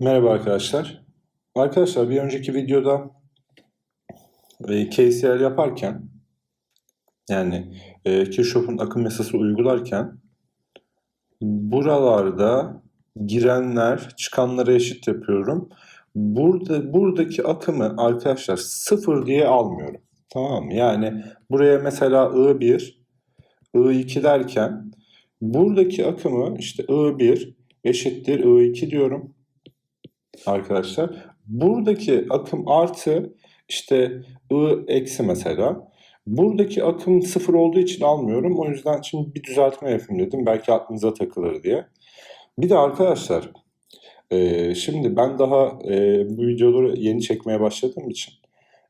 Merhaba arkadaşlar. Arkadaşlar bir önceki videoda e, KCL yaparken yani e, Kirchhoff'un akım yasası uygularken buralarda girenler çıkanlara eşit yapıyorum. Burada buradaki akımı arkadaşlar sıfır diye almıyorum. Tamam? Yani buraya mesela I1, I2 derken buradaki akımı işte I1 eşittir I2 diyorum arkadaşlar. Buradaki akım artı işte I eksi mesela. Buradaki akım sıfır olduğu için almıyorum. O yüzden şimdi bir düzeltme yapayım dedim. Belki aklınıza takılır diye. Bir de arkadaşlar e, şimdi ben daha e, bu videoları yeni çekmeye başladığım için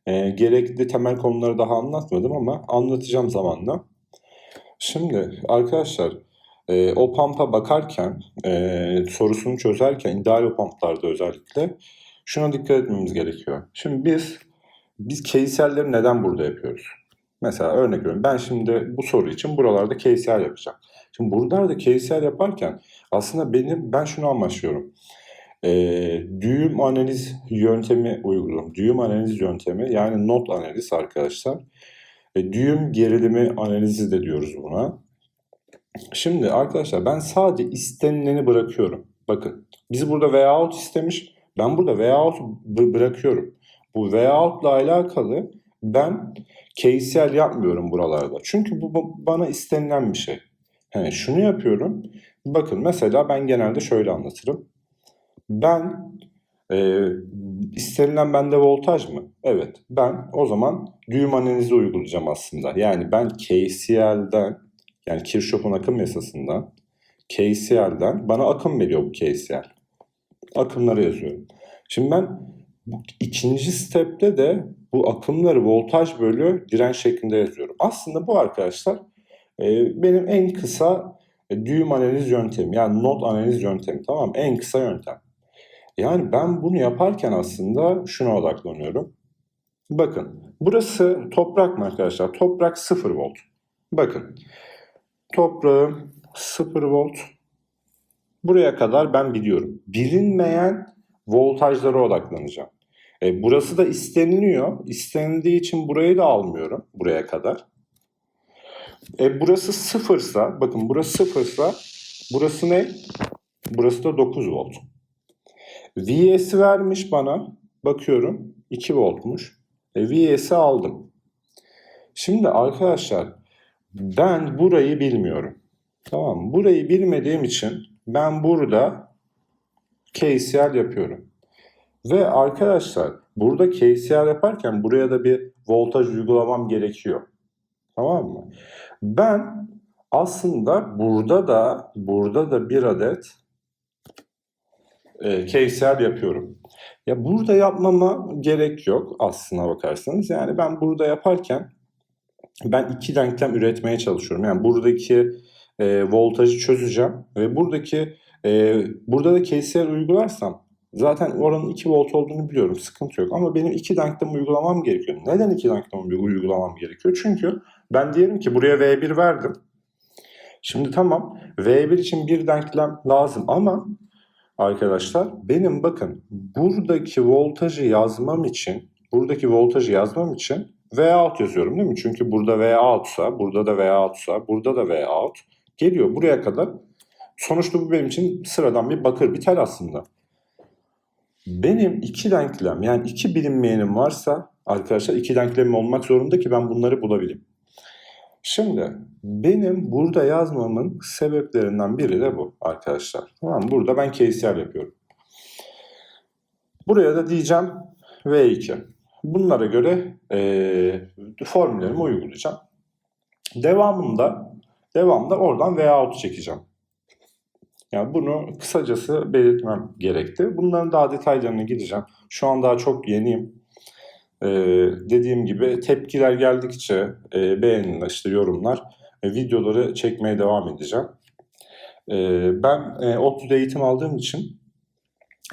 e, gerekli temel konuları daha anlatmadım ama anlatacağım zamanla. Şimdi arkadaşlar e, o pampa bakarken, e, sorusunu çözerken, ideal o pamplarda özellikle şuna dikkat etmemiz gerekiyor. Şimdi biz biz KCL'leri neden burada yapıyoruz? Mesela örnek veriyorum. Ben şimdi bu soru için buralarda KCL yapacağım. Şimdi buralarda KCL yaparken aslında benim ben şunu amaçlıyorum. E, düğüm analiz yöntemi uyguluyorum. Düğüm analiz yöntemi yani not analiz arkadaşlar. E, düğüm gerilimi analizi de diyoruz buna. Şimdi arkadaşlar ben sadece istenileni bırakıyorum. Bakın biz burada veyout istemiş. Ben burada veyout b- bırakıyorum. Bu veyout ile alakalı ben KCL yapmıyorum buralarda. Çünkü bu bana istenilen bir şey. Hani şunu yapıyorum. Bakın mesela ben genelde şöyle anlatırım. Ben e, istenilen bende voltaj mı? Evet. Ben o zaman düğüm analizi uygulayacağım aslında. Yani ben KCL'den yani Kirchhoff'un akım yasasından KCL'den bana akım veriyor bu KCL. Akımları yazıyorum. Şimdi ben ikinci stepte de bu akımları voltaj bölü direnç şeklinde yazıyorum. Aslında bu arkadaşlar e, benim en kısa e, düğüm analiz yöntemi yani not analiz yöntemi tamam? En kısa yöntem. Yani ben bunu yaparken aslında şuna odaklanıyorum. Bakın burası toprak mı arkadaşlar? Toprak 0 volt. Bakın toprağım 0 volt. Buraya kadar ben biliyorum. Bilinmeyen voltajlara odaklanacağım. E, burası da isteniliyor. İstenildiği için burayı da almıyorum buraya kadar. E, burası sıfırsa, bakın burası sıfırsa burası ne? Burası da 9 volt. VS'i vermiş bana. Bakıyorum 2 voltmuş. E, VS'i aldım. Şimdi arkadaşlar ben burayı bilmiyorum. Tamam? Burayı bilmediğim için ben burada KCL yapıyorum. Ve arkadaşlar burada KCL yaparken buraya da bir voltaj uygulamam gerekiyor. Tamam mı? Ben aslında burada da burada da bir adet e, KCL yapıyorum. Ya burada yapmama gerek yok aslına bakarsanız. Yani ben burada yaparken ben iki denklem üretmeye çalışıyorum. Yani buradaki e, voltajı çözeceğim ve buradaki e, burada da KCL uygularsam zaten oranın 2 volt olduğunu biliyorum. Sıkıntı yok. Ama benim iki denklem uygulamam gerekiyor. Neden iki denklem uygulamam gerekiyor? Çünkü ben diyelim ki buraya V1 verdim. Şimdi tamam V1 için bir denklem lazım ama arkadaşlar benim bakın buradaki voltajı yazmam için buradaki voltajı yazmam için V out yazıyorum değil mi? Çünkü burada V out'sa, burada da V out'sa, burada da V out geliyor buraya kadar. Sonuçta bu benim için sıradan bir bakır bir tel aslında. Benim iki denklem yani iki bilinmeyenim varsa arkadaşlar iki denklemim olmak zorunda ki ben bunları bulabileyim. Şimdi benim burada yazmamın sebeplerinden biri de bu arkadaşlar. Tamam? Burada ben KCL yapıyorum. Buraya da diyeceğim V2. Bunlara göre e, formüllerimi uygulayacağım. Devamında devamında oradan V out çekeceğim. Yani bunu kısacası belirtmem gerekti. Bunların daha detaylarına gideceğim. Şu an daha çok yeniyim. Ee, dediğim gibi tepkiler geldikçe e, beğeniler, işte yorumlar, e, videoları çekmeye devam edeceğim. E, ben e, ODTÜ'de eğitim aldığım için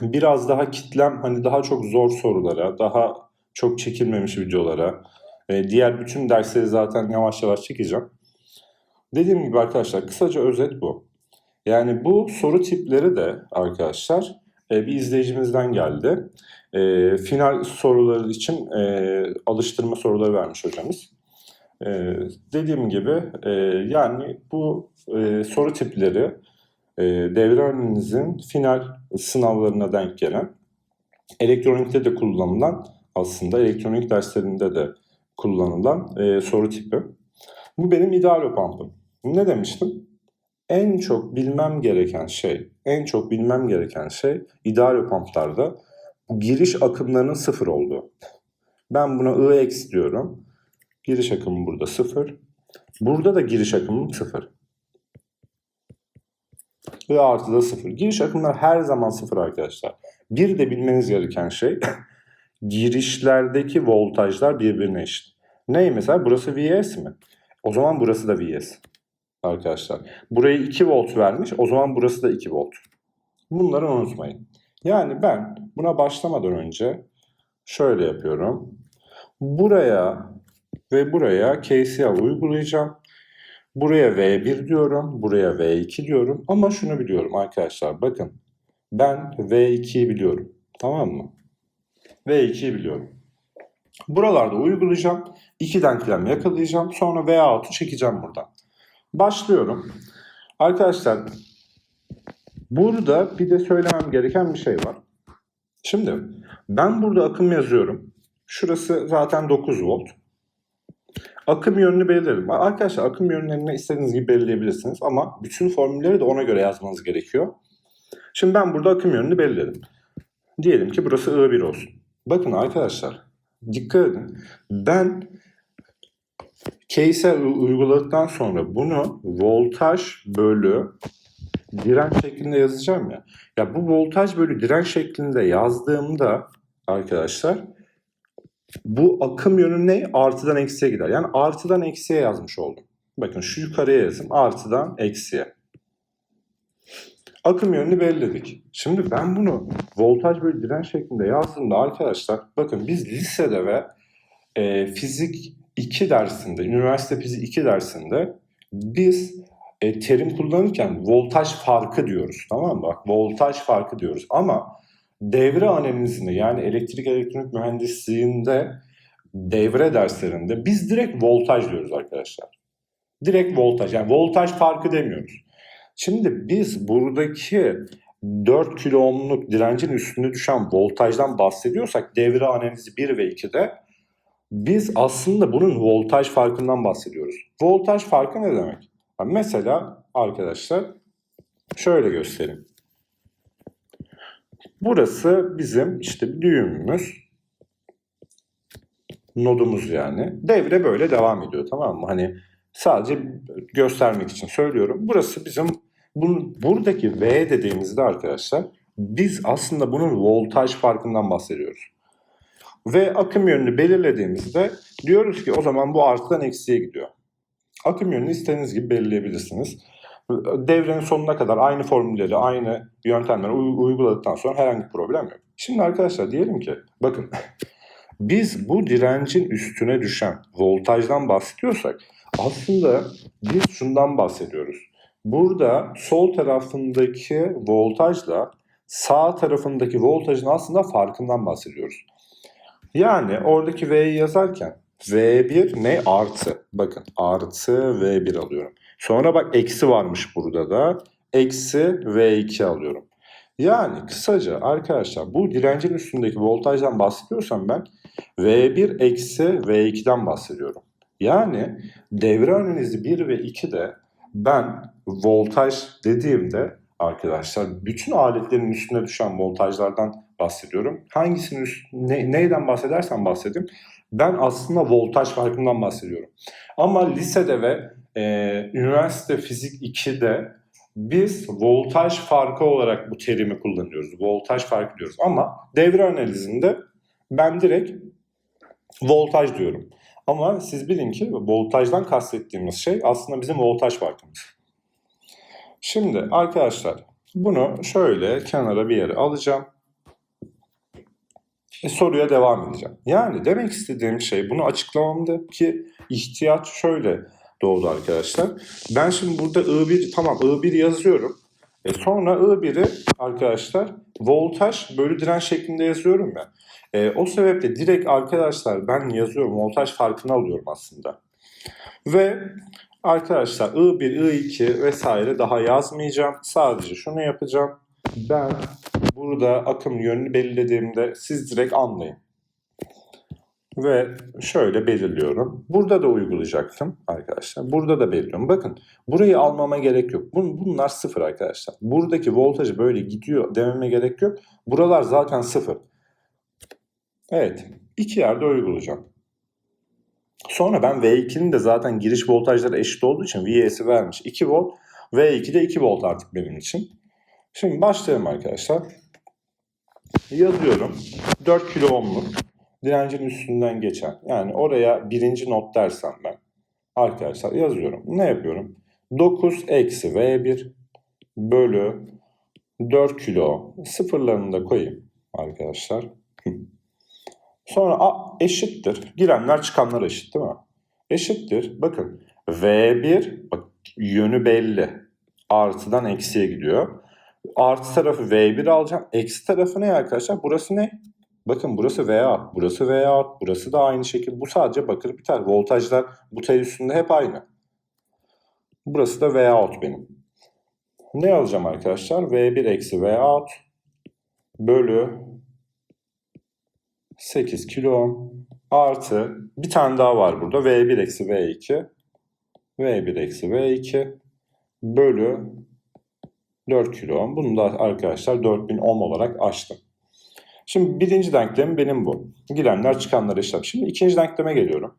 biraz daha kitlem hani daha çok zor sorulara, daha çok çekilmemiş videolara, e, diğer bütün dersleri zaten yavaş yavaş çekeceğim. Dediğim gibi arkadaşlar kısaca özet bu. Yani bu soru tipleri de arkadaşlar e, bir izleyicimizden geldi. E, final soruları için e, alıştırma soruları vermiş hocamız. E, dediğim gibi e, yani bu e, soru tipleri e, devre öğrenimizin final sınavlarına denk gelen elektronikte de kullanılan aslında elektronik derslerinde de kullanılan e, soru tipi. Bu benim ideal opampım. Ne demiştim? En çok bilmem gereken şey, en çok bilmem gereken şey ideal opamplarda giriş akımlarının sıfır olduğu. Ben buna Ix diyorum. Giriş akımı burada sıfır. Burada da giriş akımım sıfır. I artı da sıfır. Giriş akımlar her zaman sıfır arkadaşlar. Bir de bilmeniz gereken şey girişlerdeki voltajlar birbirine eşit. Ney mesela? Burası Vs mi? O zaman burası da Vs. Arkadaşlar. Burayı 2 volt vermiş. O zaman burası da 2 volt. Bunları unutmayın. Yani ben buna başlamadan önce şöyle yapıyorum. Buraya ve buraya KCL uygulayacağım. Buraya V1 diyorum, buraya V2 diyorum. Ama şunu biliyorum arkadaşlar bakın. Ben V2'yi biliyorum. Tamam mı? V2'yi biliyorum. Buralarda uygulayacağım. İki denklem yakalayacağım. Sonra V6'ı çekeceğim buradan. Başlıyorum. Arkadaşlar burada bir de söylemem gereken bir şey var. Şimdi ben burada akım yazıyorum. Şurası zaten 9 volt. Akım yönünü belirledim. Arkadaşlar akım yönlerini istediğiniz gibi belirleyebilirsiniz ama bütün formülleri de ona göre yazmanız gerekiyor. Şimdi ben burada akım yönünü belirledim. Diyelim ki burası I1 olsun. Bakın arkadaşlar dikkat edin. Ben case'e uyguladıktan sonra bunu voltaj bölü direnç şeklinde yazacağım ya. Ya bu voltaj bölü direnç şeklinde yazdığımda arkadaşlar bu akım yönü ne? Artıdan eksiye gider. Yani artıdan eksiye yazmış oldum. Bakın şu yukarıya yazım. Artıdan eksiye. Akım yönünü belirledik. Şimdi ben bunu voltaj bölü direnç şeklinde yazdığımda arkadaşlar bakın biz lisede ve e, fizik 2 dersinde, üniversite fizik 2 dersinde biz e, terim kullanırken voltaj farkı diyoruz. Tamam mı? Bak voltaj farkı diyoruz. Ama devre analizinde yani elektrik elektronik mühendisliğinde devre derslerinde biz direkt voltaj diyoruz arkadaşlar. Direkt voltaj. Yani voltaj farkı demiyoruz. Şimdi biz buradaki 4 kilo ohmluk direncin üstünde düşen voltajdan bahsediyorsak devre analizi 1 ve 2'de biz aslında bunun voltaj farkından bahsediyoruz. Voltaj farkı ne demek? Mesela arkadaşlar şöyle göstereyim. Burası bizim işte düğümümüz. Nodumuz yani. Devre böyle devam ediyor tamam mı? Hani sadece göstermek için söylüyorum. Burası bizim bunun, buradaki V dediğimizde arkadaşlar biz aslında bunun voltaj farkından bahsediyoruz. Ve akım yönünü belirlediğimizde diyoruz ki o zaman bu artıdan eksiye gidiyor. Akım yönünü istediğiniz gibi belirleyebilirsiniz. Devrenin sonuna kadar aynı formülleri, aynı yöntemleri uyguladıktan sonra herhangi bir problem yok. Şimdi arkadaşlar diyelim ki bakın biz bu direncin üstüne düşen voltajdan bahsediyorsak aslında biz şundan bahsediyoruz. Burada sol tarafındaki voltajla sağ tarafındaki voltajın aslında farkından bahsediyoruz. Yani oradaki V'yi yazarken V1 ne? Artı. Bakın artı V1 alıyorum. Sonra bak eksi varmış burada da. Eksi V2 alıyorum. Yani kısaca arkadaşlar bu direncin üstündeki voltajdan bahsediyorsam ben V1 eksi V2'den bahsediyorum. Yani devre analizi 1 ve 2'de ben voltaj dediğimde arkadaşlar bütün aletlerin üstüne düşen voltajlardan bahsediyorum. Hangisinin üst, ne, neyden bahsedersem bahsedeyim. Ben aslında voltaj farkından bahsediyorum. Ama lisede ve e, üniversite fizik 2'de biz voltaj farkı olarak bu terimi kullanıyoruz. Voltaj farkı diyoruz. Ama devre analizinde ben direkt voltaj diyorum. Ama siz bilin ki voltajdan kastettiğimiz şey aslında bizim voltaj farkımız. Şimdi arkadaşlar bunu şöyle kenara bir yere alacağım. E, soruya devam edeceğim. Yani demek istediğim şey bunu açıklamamdaki ihtiyaç şöyle doğdu arkadaşlar. Ben şimdi burada I1 tamam I1 yazıyorum. E sonra I1'i arkadaşlar voltaj bölü direnç şeklinde yazıyorum ya. E, o sebeple direkt arkadaşlar ben yazıyorum. Voltaj farkını alıyorum aslında. Ve arkadaşlar I1, I2 vesaire daha yazmayacağım. Sadece şunu yapacağım. Ben burada akım yönünü belirlediğimde siz direkt anlayın. Ve şöyle belirliyorum. Burada da uygulayacaktım arkadaşlar. Burada da belirliyorum. Bakın burayı almama gerek yok. Bun- Bunlar sıfır arkadaşlar. Buradaki voltajı böyle gidiyor dememe gerek yok. Buralar zaten sıfır. Evet. iki yerde uygulayacağım. Sonra ben V2'nin de zaten giriş voltajları eşit olduğu için Vs'i vermiş 2 volt. V2 de 2 volt artık benim için. Şimdi başlayalım arkadaşlar. Yazıyorum. 4 kilo ohmluk direncin üstünden geçen. Yani oraya birinci not dersem ben. Arkadaşlar yazıyorum. Ne yapıyorum? 9 eksi V1 bölü 4 kilo sıfırlarını da koyayım arkadaşlar. Sonra a, eşittir. Girenler çıkanlar eşit değil mi? Eşittir. Bakın V1 bak, yönü belli. Artıdan eksiye gidiyor. Artı tarafı V1 alacağım. Eksi tarafı ne arkadaşlar? Burası ne? Bakın burası VA, burası VA, burası da aynı şekilde. Bu sadece bakır biter. Voltajlar bu tel üstünde hep aynı. Burası da VA out benim. Ne alacağım arkadaşlar? V1 eksi VA out bölü 8 kilo ohm artı bir tane daha var burada. V1 eksi V2 V1 eksi V2 bölü 4 kilo ohm. Bunu da arkadaşlar 4000 ohm olarak açtım. Şimdi birinci denklem benim bu. Girenler çıkanlar eşit. Şimdi ikinci denkleme geliyorum.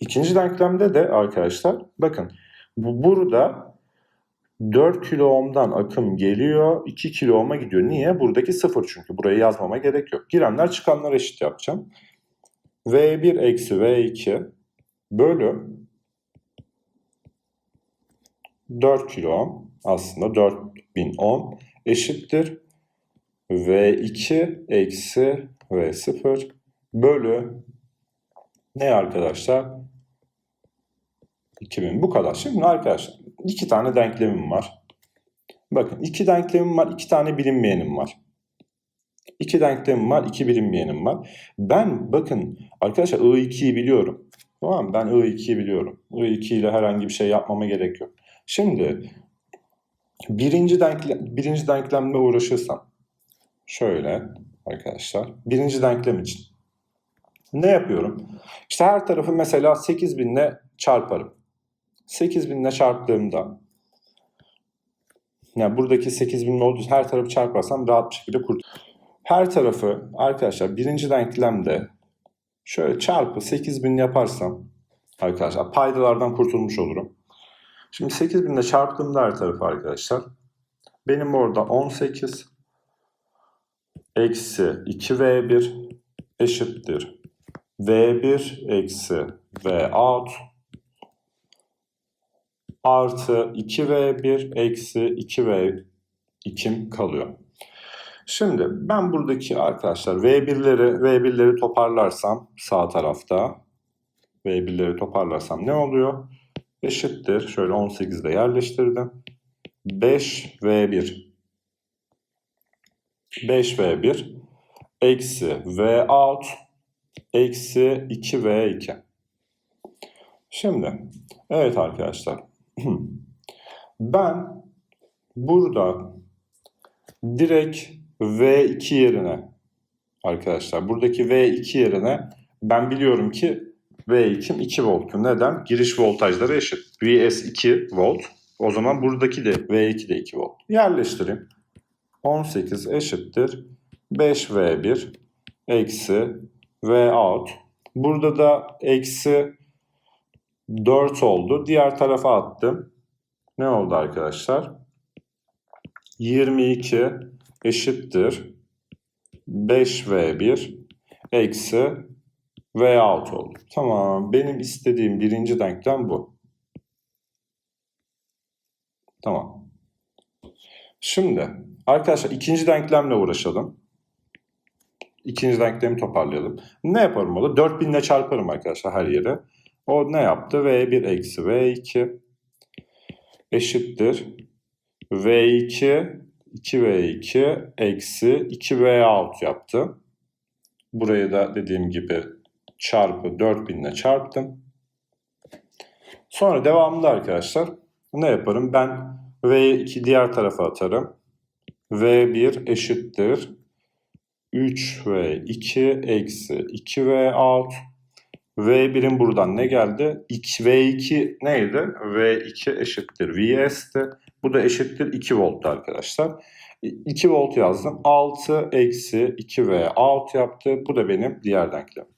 İkinci denklemde de arkadaşlar bakın bu burada 4 kilo ohm'dan akım geliyor 2 kilo ohm'a gidiyor. Niye? Buradaki 0 çünkü. Burayı yazmama gerek yok. Girenler çıkanlar eşit yapacağım. V1 eksi V2 bölü 4 kilo ohm aslında 4000 ohm eşittir V2 eksi V0 bölü ne arkadaşlar? 2000 bu kadar. Şimdi arkadaşlar iki tane denklemim var. Bakın iki denklemim var, iki tane bilinmeyenim var. İki denklemim var, iki bilinmeyenim var. Ben bakın arkadaşlar I2'yi biliyorum. Tamam? Ben I2'yi biliyorum. I2 ile herhangi bir şey yapmama gerek yok. Şimdi birinci, denklem, birinci denklemle uğraşırsam şöyle arkadaşlar birinci denklem için ne yapıyorum? İşte her tarafı mesela 8000 ile çarparım. 8000 ile çarptığımda yani buradaki 8000 olduğu her tarafı çarparsam rahat bir şekilde kurt. Her tarafı arkadaşlar birinci denklemde şöyle çarpı 8000 yaparsam arkadaşlar paydalardan kurtulmuş olurum. Şimdi 8000 ile çarptığımda her tarafı arkadaşlar benim orada 18 eksi 2v1 eşittir v1 eksi v out artı 2v1 eksi 2v2 kalıyor. Şimdi ben buradaki arkadaşlar v1'leri v1'leri toparlarsam sağ tarafta v1'leri toparlarsam ne oluyor? Eşittir. Şöyle 18'de yerleştirdim. 5v1 5v1 eksi v out eksi 2v2. Şimdi evet arkadaşlar ben burada direkt v2 yerine arkadaşlar buradaki v2 yerine ben biliyorum ki v2'm 2 volt. Neden? Giriş voltajları eşit. Vs 2 volt. O zaman buradaki de v2 de 2 volt. Yerleştireyim. 18 eşittir 5v1 eksi v out. Burada da eksi 4 oldu. Diğer tarafa attım. Ne oldu arkadaşlar? 22 eşittir 5v1 eksi v out oldu. Tamam. Benim istediğim birinci denklem bu. Tamam. Şimdi arkadaşlar ikinci denklemle uğraşalım. İkinci denklemi toparlayalım. Ne yaparım orada? 4000 ile çarparım arkadaşlar her yere. O ne yaptı? V1 eksi V2 eşittir V2 2V2 eksi 2V out yaptı. Burayı da dediğim gibi çarpı 4000 ile çarptım. Sonra devamında arkadaşlar ne yaparım? Ben V2 diğer tarafa atarım. V1 eşittir 3V2 eksi 2V out. V1'in buradan ne geldi? 2, V2 neydi? V2 eşittir Vs'ti. Bu da eşittir 2 volttu arkadaşlar. 2 volt yazdım. 6 eksi 2V out yaptı. Bu da benim diğer denklemim.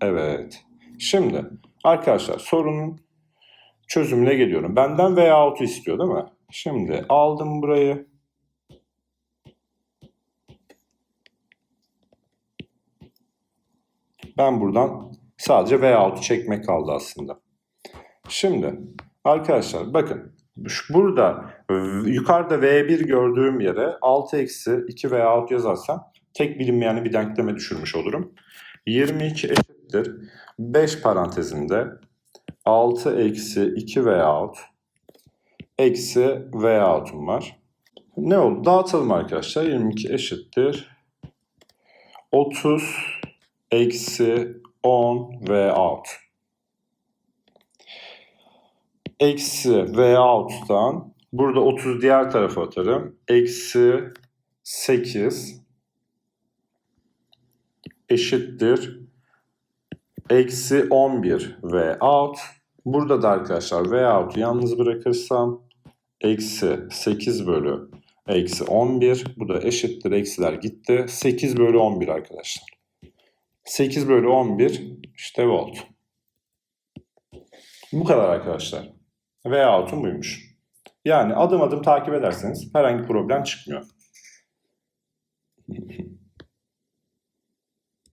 Evet. Şimdi arkadaşlar sorunun çözümüne geliyorum. Benden V out'u istiyor değil mi? Şimdi aldım burayı. Ben buradan sadece V out'u çekmek kaldı aslında. Şimdi arkadaşlar bakın burada yukarıda V1 gördüğüm yere 6 eksi 2 V out yazarsam tek bilinmeyenli bir denkleme düşürmüş olurum. 22 eşittir 5 parantezinde 6 eksi 2 V out eksi V out'um var. Ne oldu? Dağıtalım arkadaşlar. 22 eşittir 30 eksi 10 V out. Eksi V out'tan burada 30 diğer tarafa atarım. Eksi 8 eşittir eksi 11 V out. Burada da arkadaşlar V out'u yalnız bırakırsam eksi 8 bölü eksi 11. Bu da eşittir. Eksiler gitti. 8 bölü 11 arkadaşlar. 8 bölü 11 işte volt. Bu kadar arkadaşlar. V out'un buymuş. Yani adım adım takip ederseniz herhangi problem çıkmıyor.